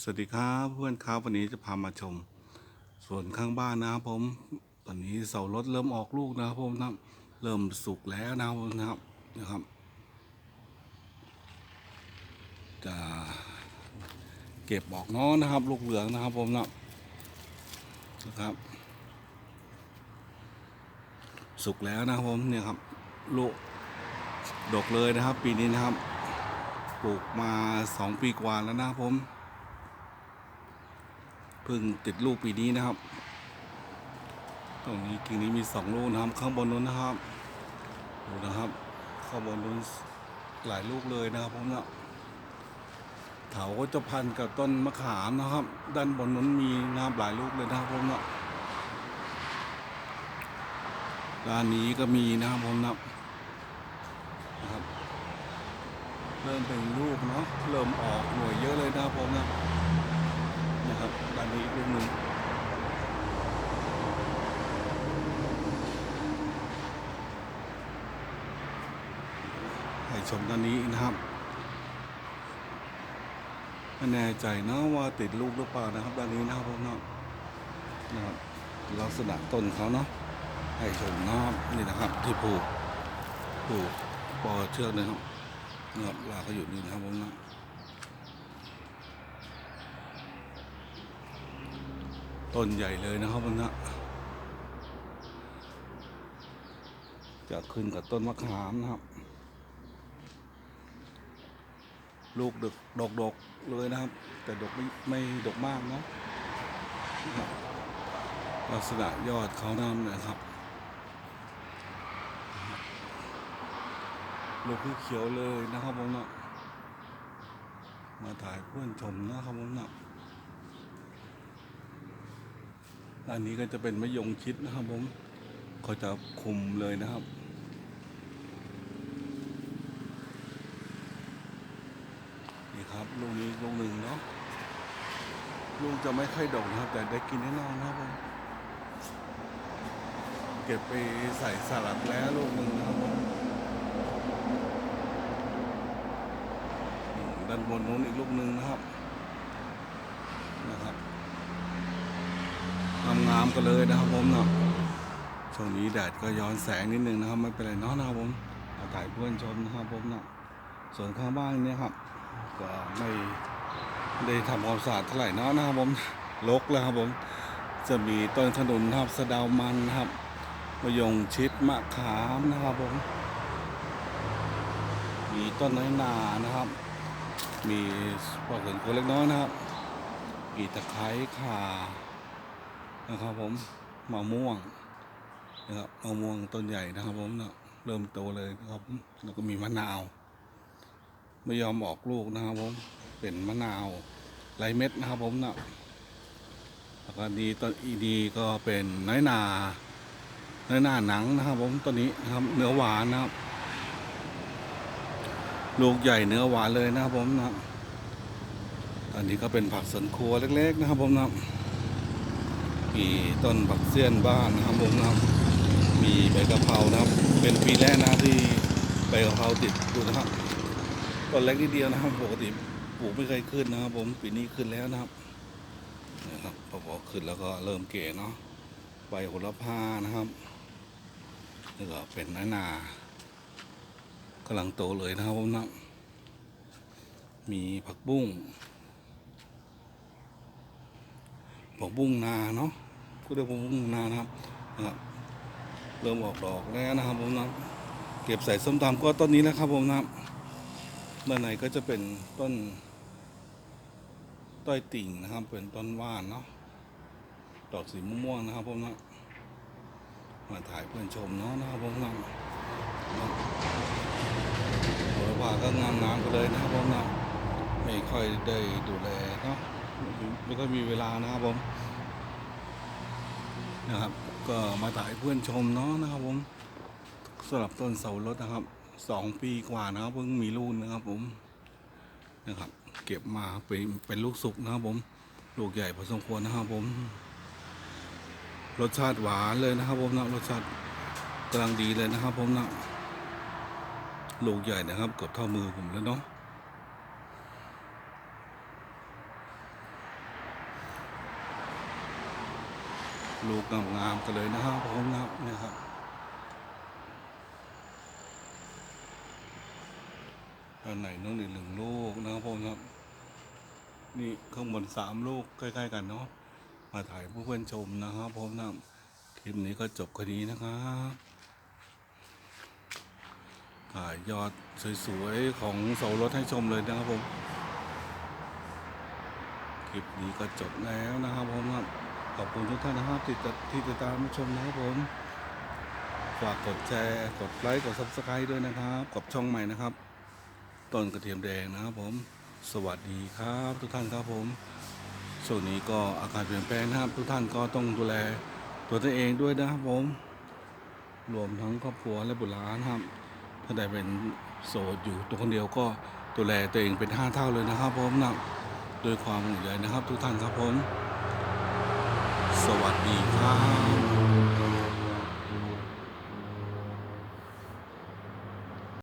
สวัสดีครับเพื่อนครับวันนี้จะพามาชมสวนข้างบ้านนะครับผม ตอนนี้เสารถเริ่มออกลูกนะครับผมนะเริ่มสุกแล้วนะครับนะครับนะครับ จะเก็บออกน้อนะครับ ลูกเหลืองนะครับผมนะครับนะครับ สุกแล้วนะครับผมเนี่ยครับลูกดกเลยนะครับ ปีนี้นะครับ ปลูกมาสองปีกว่าแล้วนะครับผม เพิ่งติดลูกปีนี้นะครับ ตรงนี้กิ่งนี้มีสองลูกนะครับ ข้างบนนู้นนะครับดูนะครับ ข้างบนนู้นหลายลูกเลยนะครับผมเนี่ยเถาก็จะพันกับต้นมะขามนะครับ ด้านบนนู้นมีนะครับหลายลูกเลยนะครับผมเนี่ยด้านนี้ก็มีนะครับผมเนี่ยนะครับ เริ่มเป็นลูกเนาะเริ่มออกหน่วยเยอะเลยนะครับผมเนี่ย นะครับด้านนี้อีกลูกหนึ่งให้ชมด้านนี้นะครับไม่แน่ใจนะว่าติดลูกหรือเปล่านะครับด้านนี้นะครับผมเนาะนะครับลักษณะต้นเขาเนาะให้ชมนะครับนี่นะครับ ที่ผูกผูกปอเชือกนะครับนะครับลาเขาอยู่นี่นะครับผมเนาะ ต้นใหญ่เลยนะครับมันนะจะขึ้นกับต้นมะขามนะครับ ลูกดกดกดกเลยนะครับ แต่ดกไม่ไม่ดกมากเนาะลักษณะยอดเขาน้ำนะครับ ลูกเขียวเลยนะครับผมเนาะมาถ่ายเพื่อนชมนะครับผมเนาะ อันนี้ก็จะเป็นมะยงชิดนะครับผมเขาจะคุมเลยนะครับนี่ครับลูกนี้ลูกหนึ่งเนาะลูกจะไม่ค่อยดกนะครับ แต่ได้กินแน่นอนนะครับผมเก็บไปใส่สลัดแล้วลูกหนึ่งนะครับผมด้านบนนู้นอีกลูกหนึ่งนะครับ งามๆกันเลยนะครับผมเนาะช่วงนี้แดดก็ย้อนแสงนิดนึงนะครับไม่เป็นไรเนาะนะครับผมเอาถ่ายเพื่อนชมนะครับผมเนาะส่วนข้างบ้านเนี่ยครับ ก็ไม่ได้ทำความสะอาดเท่าไหร่เนาะนะครับผมรกแล้วครับผมจะมีต้นขนุนครับสะเดามันนะครับมะยงชิดมะขามนะครับผม มีต้นน้อยนานะครับ มีปอกสวนครัวเล็กน้อยนะครับมีตะไคร้ข่า นะครับผมมะม่วงนะครับมะม่วงต้นใหญ่นะครับผมเนาะเริ่มโตเลยนะครับ แล้วก็มีมะนาว ไม่ยอมออกลูกนะครับผมเป็นมะนาวไรเม็ดนะครับผมเนาะแล้วก็ดีต้นอีดีก็เป็นน้อยนาน้อยนาหนังนะครับผมต้นนี้นะครับเนื้อหวานนะครับ ลูกใหญ่เนื้อหวานเลยนะครับผมนะครับตอนนี้ก็เป็นผักสวนครัวเล็ก ๆ นะครับผมนะครับ มีต้นผักเสี้ยนบ้านนะครับผมนะครับ มีใบกะเพรานะครับ เป็นปีแรกนะที่ใบกะเพราติดดูนะครับต้นเล็กนิดเดียวนะครับปกติปลูกไม่เคยขึ้นนะครับ ผมปีนี้ขึ้นแล้วนะครับนะครับพอขึ้นแล้วก็เริ่มเก๋เนาะใบโหระพานะครับแล้วก็เป็นน้อยนากำลังโตเลยนะครับผมนะมีผักบุ้งผักบุ้งนาเนาะ ก็เรียกว่าผักบุ้งนานะครับนะครับเริ่มออกดอกแล้วนะครับผมนะเก็บใส่ส้มตำก็ต้นนี้นะครับผมนะด้านในก็จะเป็นต้นต้อยติ่งนะครับ เป็นต้นว่านเนาะดอกสีม่วงๆนะครับผมนะมาถ่ายเพื่อนชมเนาะนะครับผมนะโหระพาก็งามๆกันเลยนะครับผมนะไม่ค่อยได้ดูแลเนาะไม่ค่อยมีเวลานะครับผม นะครับ ก็มาถ่ายเพื่อนชมเนาะนะครับผมสำหรับต้นเสารถนะครับสองปีกว่านะครับเพิ่งมีลูกนะครับผมนะครับ เก็บมาเป็นเป็นลูกสุกนะครับผมลูกใหญ่พอสมควรนะครับผม รสชาติหวานเลยนะครับผมนะรสชาติกำลังดีเลยนะครับผมนะลูกใหญ่นะครับเกือบเท่ามือผมแล้วเนาะ ลูกงามๆกันเลยนะครับผมนะครับเนี่ยครับด้านไหนน้องหนึ่งหนึ่งลูกนะครับผมครับ นี่ข้างบนสามลูกใกล้ๆกันเนาะมาถ่ายเพื่อนๆชมนะครับผมนะคลิปนี้ก็จบแค่นี้นะครับถ่ายยอดสวยๆของเสารถให้ชมเลยนะครับผมคลิปนี้ก็จบแล้วนะครับผมครับ ขอบคุณทุกท่านนะครับที่ติดที่ติดตามชมนะครับผม ฝากกดแชร์ กดไลค์ กด subscribe ด้วยนะครับกับช่องใหม่นะครับ ต้นกระเทียมแดงนะครับผม สวัสดีครับทุกท่านครับผมช่วงนี้ก็อากาศเปลี่ยนแปลงนะครับ ทุกท่านก็ต้องดูแลตัวตัวเองด้วยนะครับผม รวมทั้งครอบครัวและบุตรหลานนะครับ ถ้าได้เป็นโสดอยู่ตัวคนเดียวก็ดูแลตัวเองเป็นห้าเท่าเลยนะครับผมนะด้วยความห่วงใยนะครับ ทุกท่านครับผม สวัสดีครับ